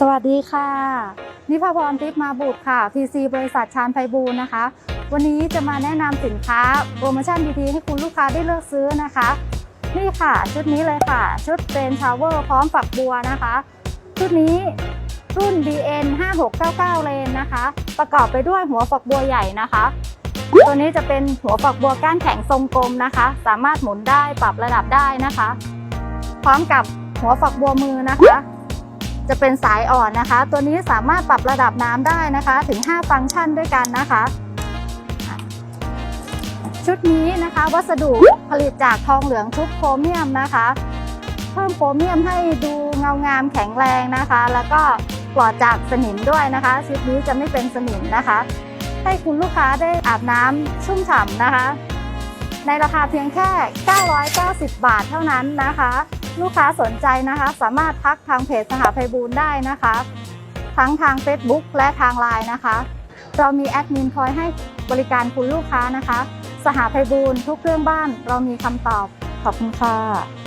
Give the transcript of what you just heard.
สวัสดีค่ะ นิพพรทิพมาบุตรค่ะ PC บริษัทชานไพบูลนะคะ วันนี้จะมาแนะนำสินค้าโปรโมชั่นดีๆ ให้คุณลูกค้าได้เลือกซื้อนะคะ นี่ค่ะ ชุดนี้เลยค่ะ ชุดเป็นชาวเวอร์พร้อมฝักบัวนะคะ ชุดนี้รุ่น BN 5699เลนนะคะ ประกอบไปด้วยหัวฝักบัวใหญ่นะคะ ตัวนี้จะเป็นหัวฝักบัวก้านแข็งทรงกลมนะคะ สามารถหมุนได้ปรับระดับได้นะคะ พร้อมกับหัวฝักบัวมือนะคะ จะเป็นสายอ่อนนะคะ ตัวนี้สามารถปรับระดับน้ำได้นะคะ ถึง 5 ฟังก์ชันด้วยกันนะคะ ชุดนี้นะคะ วัสดุผลิตจากทองเหลืองชุบโครเมียมนะคะ เพิ่มโครเมียมให้ดูเงางามแข็งแรงนะคะ แล้วก็ปลอดจากสนิมด้วยนะคะ ชุดนี้จะไม่เป็นสนิมนะคะ ให้คุณลูกค้าได้อาบน้ำชุ่มฉ่ำนะคะ ในราคาเพียงแค่ 990 บาทเท่านั้นนะคะ ลูกค้าสนใจนะคะ สามารถทักทางเพจสหไพบูลได้นะคะ ทั้งทาง Facebook และทางไลน์นะคะ เรามีแอดมินคอยให้บริการคุณลูกค้านะคะ สหไพบูลทุกเรื่องบ้านเรามีคำตอบขอบคุณค่ะ